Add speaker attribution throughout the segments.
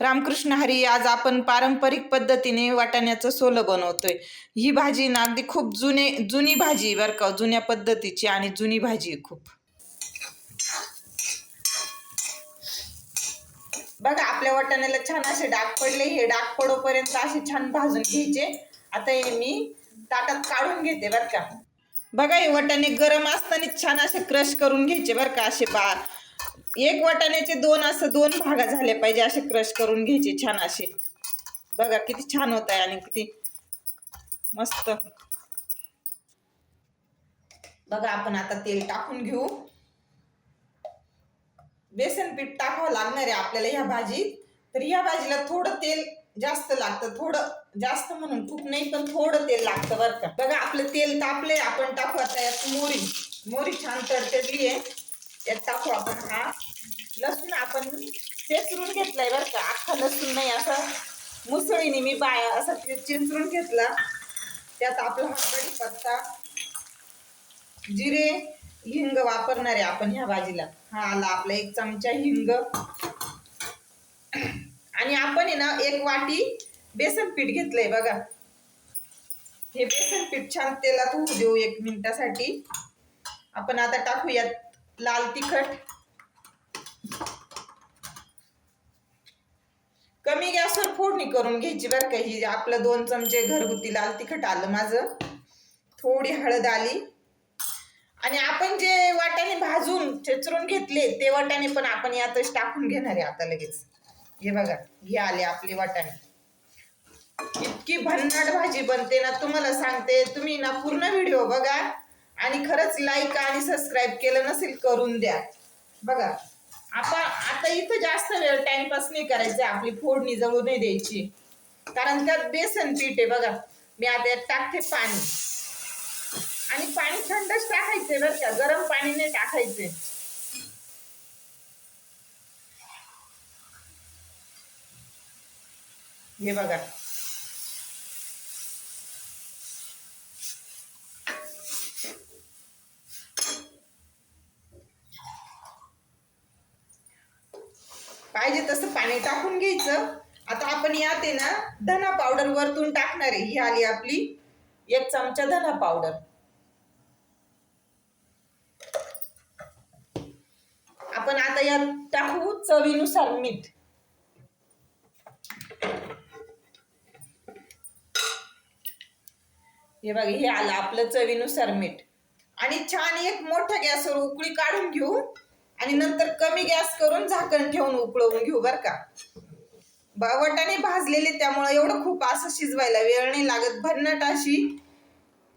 Speaker 1: रामकृष्ण हरी आज आपण पारंपरिक पद्धतीने वाटाण्याचं सोलं बनवतोय. ही भाजी ना अगदी खूप जुने जुनी भाजी बरं का जुन्या पद्धतीची आणि जुनी भाजी आहे खूप. बघा आपल्या वाटाण्याला छान असे डाग पडले. हे डाग पडोपर्यंत असे छान भाजून घ्यायचे. आता हे मी ताटात काढून घेते बरं का. बघा हे वाटाणे गरम असताना छान असे क्रश करून घ्यायचे बरं का असे बा एक वाटाण्याचे दोन असं दोन भागा झाले पाहिजे असे क्रश करून घ्यायचे छान असे. बघा किती छान होत आहे आणि किती मस्त. बघा आपण आता तेल टाकून घेऊ. बेसन पीठ टाकावं लागणार आहे आपल्याला ह्या भाजीत. तर ह्या भाजीला थोडं तेल जास्त लागतं थोडं जास्त म्हणून खूप नाही पण थोडं तेल लागतं बरं का. बघा आपलं तेल तापले आपण टाकू आता यात मोरी मोरी छान तडतडली आहे. यात टाकू आपण हा. लसूण आपण चेचरून घेतलाय बरं का. अख्खा लसूण नाही असं मुसळीने मी बाया असं चिंचरून घेतला. त्यात आपला हा कढीपत्ता जिरे हिंग वापरणार आहे आपण ह्या भाजीला. हा आला आपला एक चमचा हिंग. आणि आपण आहे ना एक वाटी बेसन पीठ घेतलंय बघा. हे बेसन पीठ छान तेलात होऊ देऊ एक मिनिटासाठी. आपण आता टाकूयात. लाल तिखट. कमी गॅसवर फोडणी करून घ्यायची बरं का. ही आपलं दोन चमचे घरगुती लाल तिखट आलं माझं. थोडी हळद आली. आणि आपण जे वाट्याने भाजून चेचरून घेतले ते वाट्याने पण आपण यातच टाकून घेणार आहे आता लगेच. हे बघा हे आले आपले वाटाणे इतकी भन्नाट भाजी बनते ना तुम्हाला सांगते. तुम्ही ना पूर्ण व्हिडिओ बघा. आणि खरंच लाईक आणि सबस्क्राईब केलं नसेल करून द्या. बघा. आपण आता इथं जास्त वेळ टाइमपास नाही करायचा आपली फोडणी जळू नाही द्यायची. कारण त्यात बेसन पीठ आहे बघा. मी आता यात टाकते पाणी. आणि पाणी थंडच टाकायचंय बरं का. गरम पाणी नाही टाकायचे हे बघा. पाहिजे तसं पाणी टाकून घ्यायचं. आता आपण यात आहे ना धना पावडर वरतून टाकणार आहे. ही आली आपली एक चमचा धना पावडर आपण आता यात टाकू चवीनुसार मीठ. हे बघा हे आलं आपलं चवीनुसार मीठ. आणि छान एक मोठ्या गॅसवर उकळी काढून घेऊ. आणि नंतर कमी गॅस करून झाकण ठेवून उकळवून घेऊ बर का. वटाणे भाजलेले त्यामुळे एवढं खूप असं शिजवायला वेळ नाही लागत. भन्नाट अशी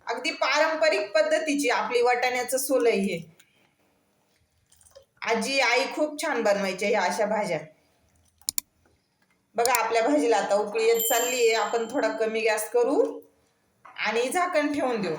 Speaker 1: अगदी पारंपरिक पद्धतीची आपली वाटाण्याचं सोलई हे. आजी आई खूप छान बनवायच्या ह्या अशा भाज्या. बघा आपल्या भाजीला आता उकळी येत चालली आहे आपण थोडा कमी गॅस करू आणि झाकण ठेवून देऊ.